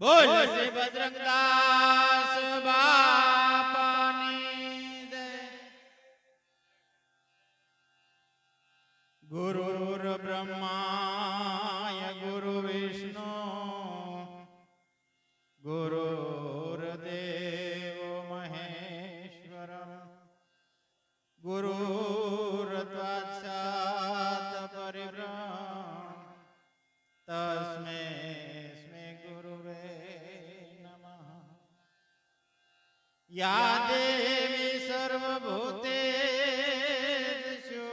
બોલ. શ્રી બજરંગદાસ બાપાની ગુરુર બ્રહ્માય યા દેવી સર્વભૂતેષુ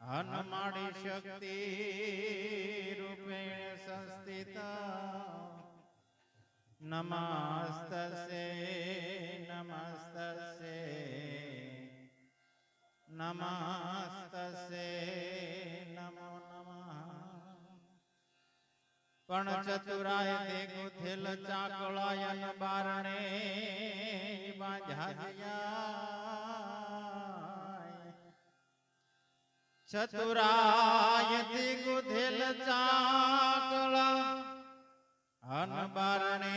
હનુમાડી શક્તિ રૂપેણ સંસ્થિતા. નમસ્તસે નમસ્તસે નમસ્તસે પણ ચતુરાય તે ગુથેલ ચાકળાયન બારણે બાંધ્યા ચતુરાય તે ગુથેલ ચાકળા હન બારણે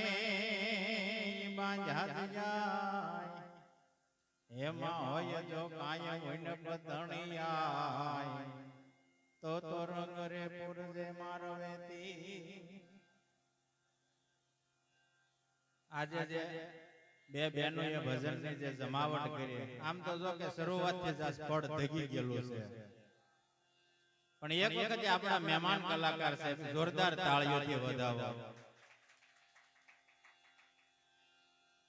બાંધાયા એમાં હોય જો કાય હોય પતણિયાય તો તો રંગ રે પુરજે મારવેતી. આજે જે બે બહેનો એ ભજનની જે જમાવટ કરી, આમ તો જો કે શરૂઆતથી જ સ્પડ ધગી ગયેલું છે. પણ એક વખત આપણા મહેમાન કલાકાર સાહેબ જોરદાર તાળીઓથી વધાવો.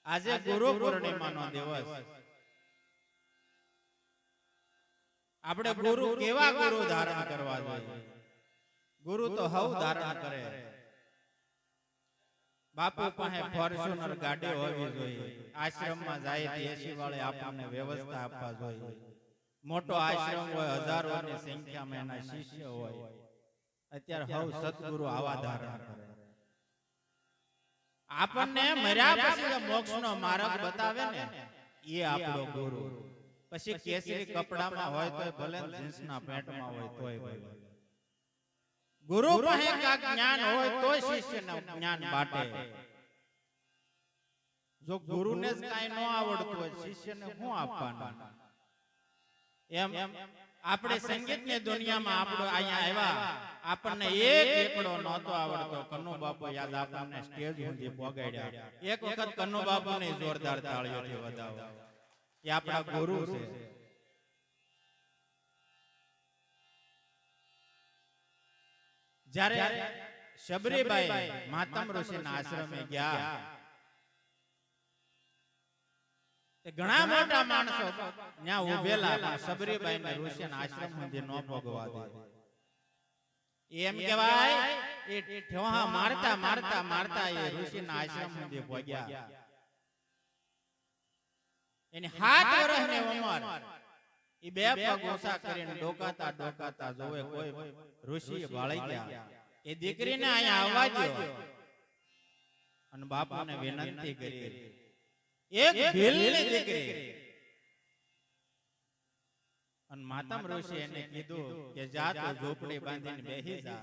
આજે ગુરુ પૂર્ણિમાનો દિવસ. આપણે ગુરુ કેવા ગુરુ ધારણ કરવા જોઈએ? ગુરુ તો હવ ધારણ કરે. બાપુ પાસે ફોર્ચ્યુનર ગાડી હોવી જોઈએ. આશ્રમમાં જાય તે એસી વાળે આપણને વ્યવસ્થા આપવા જોઈએ. મોટો આશ્રમ હોય હજારોની સંખ્યામાં એના શિષ્ય હોય. અત્યારે હવ સદગુરુ આવા ધારણ કરે. આપણને મર્યા પછી મોક્ષનો માર્ગ બતાવે ને. એ આપણો ગુરુ. પછી કેસરી કપડામાં હોય તોય ભલે ને જીન્સના પેન્ટમાં હોય તોય ભલે. ગુરુ પાસે જ્ઞાન હોય તોય શિષ્યને જ્ઞાન બાટે. જો ગુરુને જ કાંઈ ન આવડતું હોય શિષ્યને શું આપવાનું? એમ આપણે સંગીતની દુનિયામાં આપણો અહીંયા આવ્યા. આપણને એક એકડો નહોતો આવડતો. કન્નુ બાપુ યાદ આપણને સ્ટેજ સુધી પોગાડ્યા એક વખત કન્નુ બાપુને જોરદાર તાળીઓથી વધાવો એ આપણા ગુરુ છે. જ્યારે શબરીબાઈ માતમ ઋષિના આશ્રમે ગયા ઘણા મોટા માણસો ત્યાં ઉભેલા શબરીબાઈ ને ઋષિના આશ્રમ સુધી ન ભોગવા દે એમ કહેવાય એ ઠોહા મારતા મારતા મારતા એ ઋષિના આશ્રમ સુધી ભોગ્યા. એની હાથ વર્ષની ઉંમર એ બે પગ ઓછા કરીને ડોકાતા ડોકાતા જોવે કોઈ ઋષિ વાળી ગયા. એ દીકરીને અહીંયા આવવા દો અને બાપાને વિનંતી કરી. એક ભીલની દીકરી. અને માતમ ઋષિ એને કીધું કે જા તું ઝૂંપડી બાંધીને બેહી જા.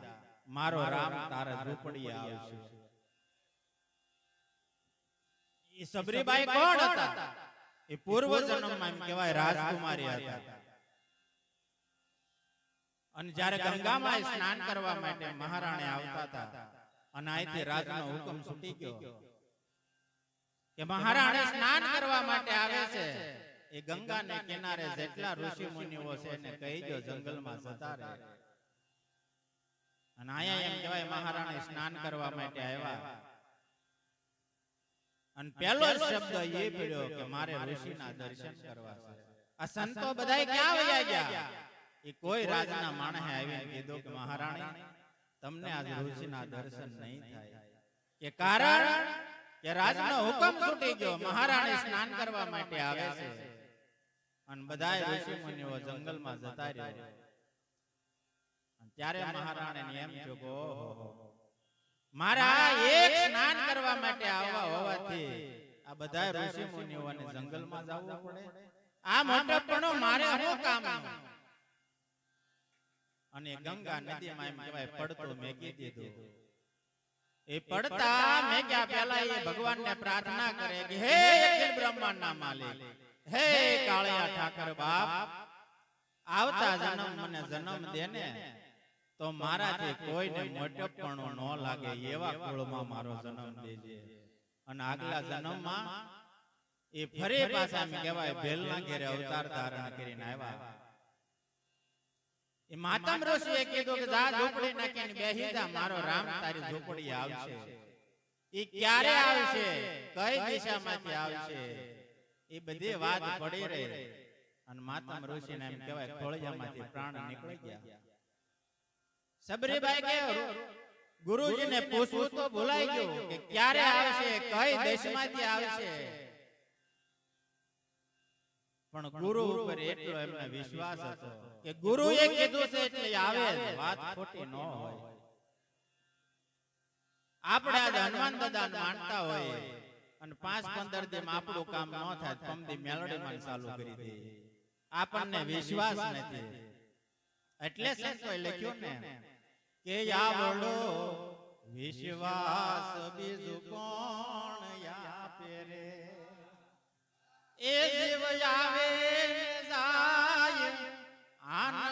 મારો રામ તારા ઝૂંપડી આવશે. એ સબરીબાઈ કોણ હતા? એ પૂર્વ જન્મમાં એમ કહેવાય રાજકુમારી હતા. અને જ્યારે ગંગામાં સ્નાન કરવા માટે મહારાણે આવતા હતા. અને અહીંથી રાજનો હુકમ છૂટી ગયો. કે મહારાણે સ્નાન કરવા માટે આવે છે. એ ગંગાને કિનારે જેટલા ઋષિ મુનિઓ છે એને કહી દો જંગલમાં જતા રહે. અને અહીંયા એમ કહેવાય મહારાણે સ્નાન કરવા માટે આવ્યા. અને પહેલો શબ્દ એ પડ્યો કે મારે ઋષિના દર્શન કરવા છે. આ સંતો બધા ક્યાં વયા ગયા? એ કોઈ રાજના માણસે આવીને કીધું કે મહારાણી તમને આજ ઋષિના દર્શન નહીં થાય. કે કારણ કે રાજનો હુકમ છૂટી ગયો મહારાણી સ્નાન કરવા માટે આવે છે. અને બધા ઋષિ મુનિઓ જંગલમાં જતા રહ્યા. ત્યારે મહારાણીને એમ જોગો મારા એક સ્નાન કરવા માટે આવવા હોવાથી આ બધા ઋષિ મુનિઓને જંગલમાં જવું પડે. આ મોટપણું મારે શું કામ? અને ગંગા નદીમાં એમ કહેવાય પડતો મેકી દીધું. એ પડતા મેં ક્યાં પેલા એ ભગવાનને પ્રાર્થના કરે કે હે અખિલ બ્રહ્માંડના માલિક. હે કાળિયા ઠાકર બાપ. આવતા જન્મ મને જન્મ દેને. તો મારાથી કોઈને મોટપણું ન લાગે એવા કુળમાં મારો જન્મ દેજે. અને આગલા જન્મમાં એ ફરી પાછા એમ કહેવાય ભેલના ઘેરે અવતાર ધારણ કરીને આવ્યા. એ માતમ ઋષિએ કીધું કે જા ઝોપડી નાખીને બેસી જા મારો રામ તારી ઝોપડી આવશે. એ ક્યારે આવશે? કઈ દિશામાંથી આવશે? એ બધી વાત પડી રહી. અને માતમ ઋષિને એમ કહેવાય ખોળિયામાંથી પ્રાણ નીકળી ગયા. સબરીબાઈ કે ગુરુજીને પૂછવું તો ભૂલાઈ ગયું કે ક્યારે આવશે કઈ દેશમાંથી આવશે? પણ ગુરુ ઉપર એટલો એમને વિશ્વાસ હતો કે ગુરુએ કીધું છે એટલે આવે વાત ખોટી ન હોય. આપણે આજે હનુમાન દાદા માનતા હોય અને પાંચ પંદર દિન આપણું કામ ન થાય પમદી મેલડી માં ચાલુ કરી દે. આપણને વિશ્વાસ નથી. એટલે સંતોએ લખ્યું ને કે આવડો વિશ્વાસ બીજું કોણ આપે રે? એ જીવ આવે જાય આન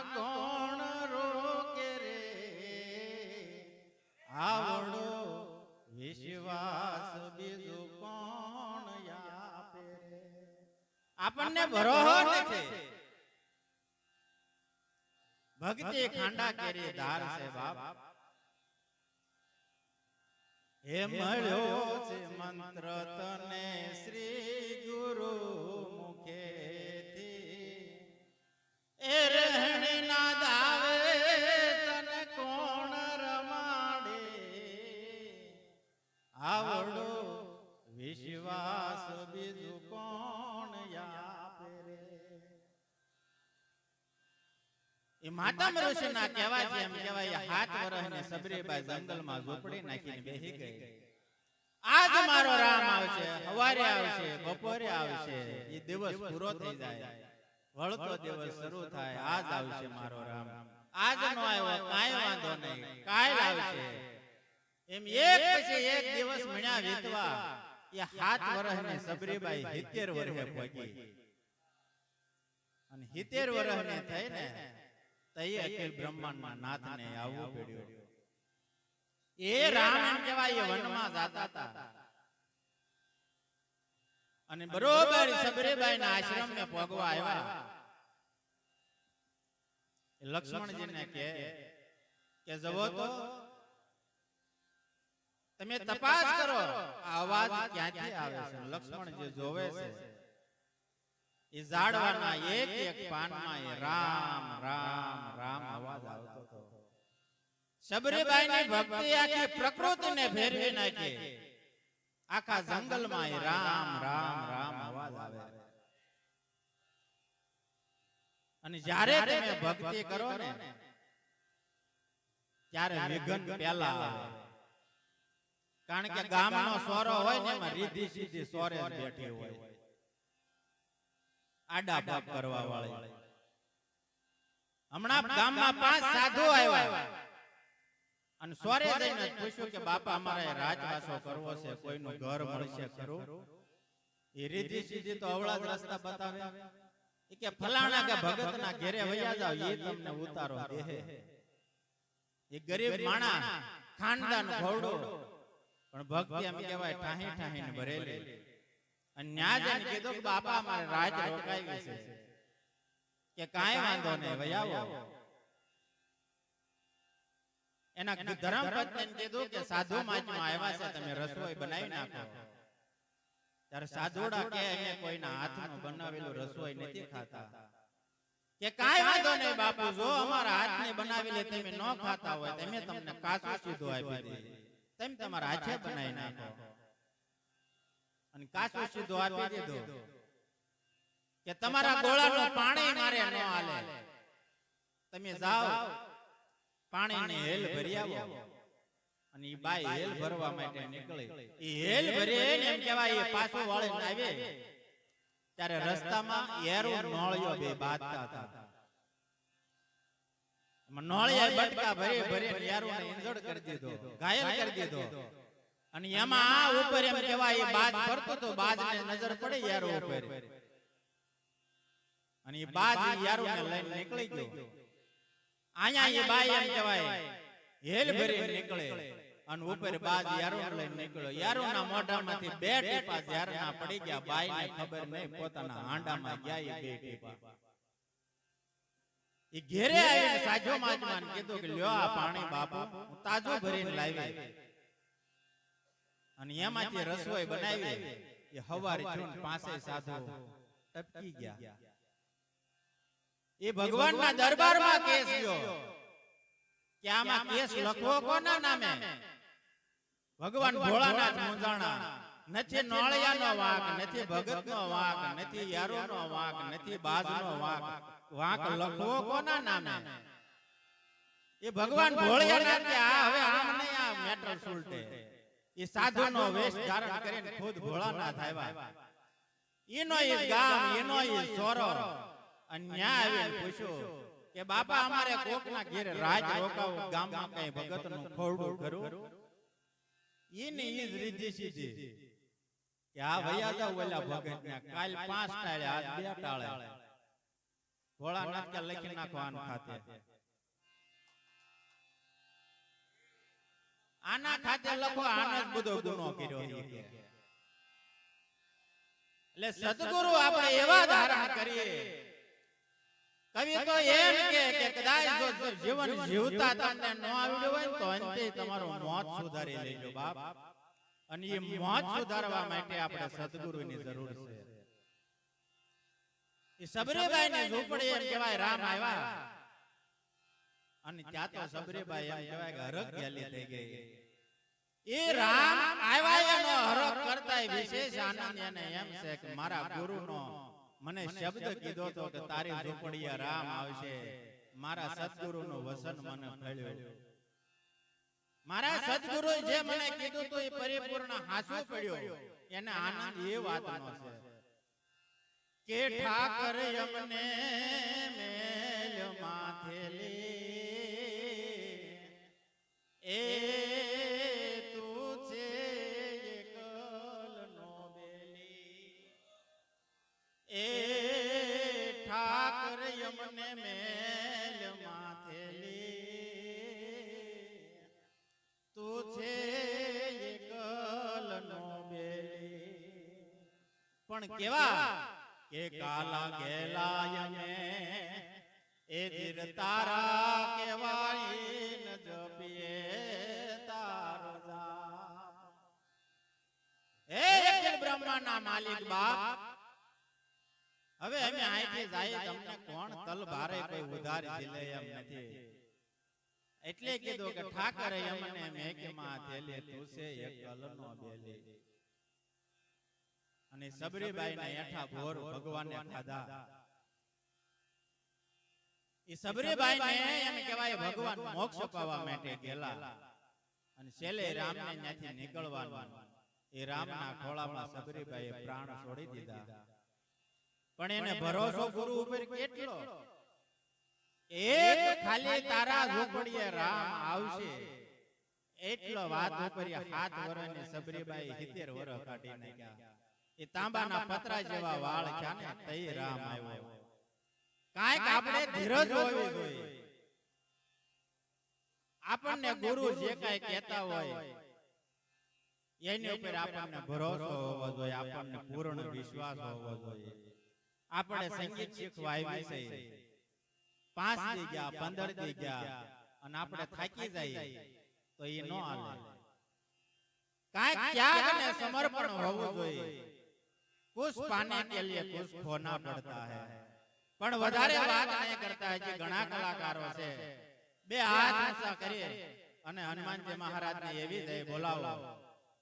ભક્તિ ખાંડા કેરી ધાર છે બાપ. હે મળ્યો છે મંત્ર તને શ્રી ગુરુ. એ માતા ઋષિના કહેવાય છે એમ કહેવાય હાથ વરહને સબરીબાઈ જંગલમાં ઝૂંપડી નાખીને બેહી ગઈ. આજ મારો રામ આવશે હવારે આવશે બપોરે આવશે એ દિવસ પૂરો થઈ જાય. વળતો દિવસ શરૂ થાય આજ આવશે મારો રામ. આજ નો આવ્યો કાંઈ વાંધો નહીં. કાલ આવશે. એમ એક પછી એક દિવસ મણ્યા વીતવા એ હાથ વરહને સબરીબાઈ હિતેર વર્ષે પહોંચી અને હિતેર વર્ષને થઈને તઈ અખિલ બ્રહ્માંડમાં નાથને આવવું પડ્યું એ રામ એમ કહેવાય વનમાં જાતા હતા. અને બરોબર સબરીબાઈ ના આશ્રમ ને ભોગવા આવ્યા. લક્ષ્મણજીને કે કે જવો તો તમે તપાસ કરો આ અવાજ ક્યાંથી આવે છે? લક્ષ્મણજી જોવે છે. એ ઝાડવાના એક એક પાનમાં એ રામ રામ રામ અવાજ આવતો હતો. શબરીબાઈની ભક્તિ આખી પ્રકૃતિને ફેરવી નાખે. આખા જંગલમાં એ રામ રામ રામ અવાજ આવે. અને જ્યારે તમે ભક્તિ કરો ને ત્યારે વિઘન પેલા આવે. કારણ કે ગામનો સોરો હોય ને એમાં રીધી સીધી સોરે બેઠી હોય. આડા ભાગ કરવા વાળી હમણાં ગામમાં પાંચ સાધુ આવ્યા. અને સોરે જઈને પૂછ્યું કે બાપા અમારે રાજવાસો કરવો છે કોઈનું ઘર મળશે ખરું? એ રીધી સીધી તો અવળા જ રસ્તા બતાવે. એ કે ફલાણા કે ભગતના ઘેરે વયા જાવ એ તમને ઉતારો દેહે. એ ગરીબ માણા ખાનદાન ઘોડો. પણ ભક્તિ એમ કહેવાય ઠાહી ઠાહીને ભરેલી. અને કીધું કે બાપા અમારે રાત રોકાવી છે. કે કાંઈ વાંધો નહીં વયાવો. એના ધર્મ કીધું કે સાધુ માજમાં આવ્યા છે તમે રસોઈ બનાવી નાખો. ત્યારે સાધુડા કે અમે કોઈના હાથમાં બનાવેલું રસોઈ નથી ખાતા. કે કાંઈ વાંધો નહીં બાપુ જો અમારા હાથની બનાવેલી તમે ન ખાતા હોય તમે તમને કાચું સીધું આપી તેમ તમે તમારા હાથે બનાવી નાખો. અને કાચું સીધું આપી દીધું. કે તમારા ગોળાનું પાણી મારે ન હાલે. તમે જાઓ. પાણીની હેલ ભરી આવો. અને ઈ બાઈ હેલ ભરવા માટે નીકળે. ઈ હેલ ભરે ને એમ કહેવાય એ પાછો વાળે આવે ત્યારે રસ્તામાં એરો નોળિયો બે બાંધતા હતા. નોળિયા બટકા ભરી ભરી યારો ને ઇંજળ કરી દીધો. ઘાયલ કરી દીધો. અને એમાં આ ઉપર એમ કહેવાય બાજ ફરતો તો બાજને નજર પડે, યારો ઉપર. અને એ બાજ યારો ને લઈને નીકળી ગયો. અહીંયા એ બાઈ એમ કહેવાય, હેલ ભરી નીકળે. અને ઉપર બાજ યારો ને લઈને નીકળ્યો. યારો ના મોઢામાંથી બે ટીપા ઝારના પડી ગયા બાઈ ને ખબર નહીં, પોતાના હાંડામાં ગયા એ બે ટીપા. એ ઘેરે આવીને સાજો માજમાન કીધું કે, લ્યો આ પાણી બાપુ તાજો ભરીને લાવી. અને એમાંથી રસોઈ બનાવી એ હવારે જોન પાસે સાધુ ટપકી ગયા. એ ભગવાનના દરબારમાં કેસ ગયો. કે આમાં કેસ લખવો કોના નામે? ભગવાન ભોળાનાથ મોંજાણા. નથી નોળિયાનો વાંક નથી ભગતનો વાંક નથી યારોનો વાંક નથી બાજનો વાંક. વાંક. લખવો કોના નામે? એ ભગવાન ભોળિયાનાથ કે આ હવે આમ નહીં આ મેટર સુલટે. એ સાધુનો વેશ ધારણ કરીને ખુદ ભોળાનાથ આવ્યા. એનો એ ગામ એનો એ સોરો અન્યા આવીને પૂછ્યું કે બાપા અમારે કોકના ઘેર રાજ રોકાવું ગામમાં કઈ ભગતનું ખોરડું કરું એની ઈ જ રીતિ સીધી કે આ ભૈયા જાવ ઓલા ભગત કાલ પાંચ ટાળે આજ બે ટાળે ભોળાનાથ કે લખી નાખવાનું ખાતે. આના ખાતે લખો આનો જ બધો ગુનો કર્યો છે. એટલે સદગુરુ આપણે એવા ધારણ કરીએ. કવિ તો એમ કે કે કદાચ જો જીવન જીવતા તમને ન આવડ્યું હોય તો અંતે તમારો મોત સુધારી લેજો બાપ. અને એ મોત સુધારવા માટે આપણે સદગુરુની જરૂર છે. એ સબરેબાઈ ની ઝૂંપડી એમ કહેવાય રામ આવ્યા. અને ત્યાં તો સબરેબાઈ એમ કહેવાય કે હરખ ગેલી થઈ ગઈ. એ રામ આવ્યા એનો હરખ કરતા વિશેષ આનંદ એને એમ છે કે મારા ગુરુનો મને શબ્દ કીધો તો કે તારી ઝૂંપડીએ રામ આવશે. મારા સદગુરુનું વસન મને ફળ્યું. મારા સદગુરુ જે મને કીધું તો એ પરિપૂર્ણ હાસુ પડ્યો. એને આનંદ એ વાતનો છે. કે ઠાકર યમને પણ કેવા? કે કાલા ગેલાય મે એ ધીર તારા કેવાય ન જપીએ તારો જાપ. હે અખિલ બ્રહ્માંડના માલિક બાપ. હવે અમે અહીંથી જાય તમને કોણ તલ ભારે કોઈ ઉધારી દિલે એમ નથી. એટલે કીધું કે ઠાકર અમને મેઘમાં થેલે તુસે એક કલનો બેલે. અને સબરીબાઈ ના એઠા ભોર ભગવાને ખાધા. એ સબરીબાઈ ને એમ કહેવાય ભગવાન મોક્ષ પાવા માટે ગેલા અને છેલ્લે રામ ને ત્યાંથી નીકળવાનું. એ રામના ખોળામાં સબરીબાઈએ પ્રાણ છોડી દીધા. પણ એને ભરોસો ગુરુ ઉપર કેટલો? એક ખાલી તારા ઝોપડીએ રામ આવશે. એટલો વાત ઉપર હાથ વરની સબરીબાઈ સિત્તેર વરસ કાઢી નાખ્યા. એ તાંબાના પતરા જેવા વાળ ક્યાં ને તઈ રામ આવ્યો. કાંઈક આપણે ધીરજ હોવી જોઈએ. આપણને ગુરુ જે કાંઈ કહેતા હોય એની ઉપર આપણને ભરોસો હોવો જોઈએ આપણને પૂર્ણ વિશ્વાસ હોવો જોઈએ. આપણે સંગીત શીખવા આવી છે પાંચ દી ગયા પંદર દી ગયા અને આપણે થાકી જઈએ. તો એ ન હાલે. કાંઈક ત્યાગ અને સમર્પણ હોવું જોઈએ. कुछ पाने के लिए कुछ खोना पड़ता है પણ વધારે વાત નહીં કરતા હોય જે ઘણા કલાકારો છે. બે હાથ ઊંચા કરીએ. અને હનુમાનજી મહારાજ ને એવી દે બોલાવો.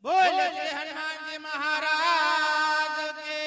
બોલ હનુમાનજી મહારાજ કે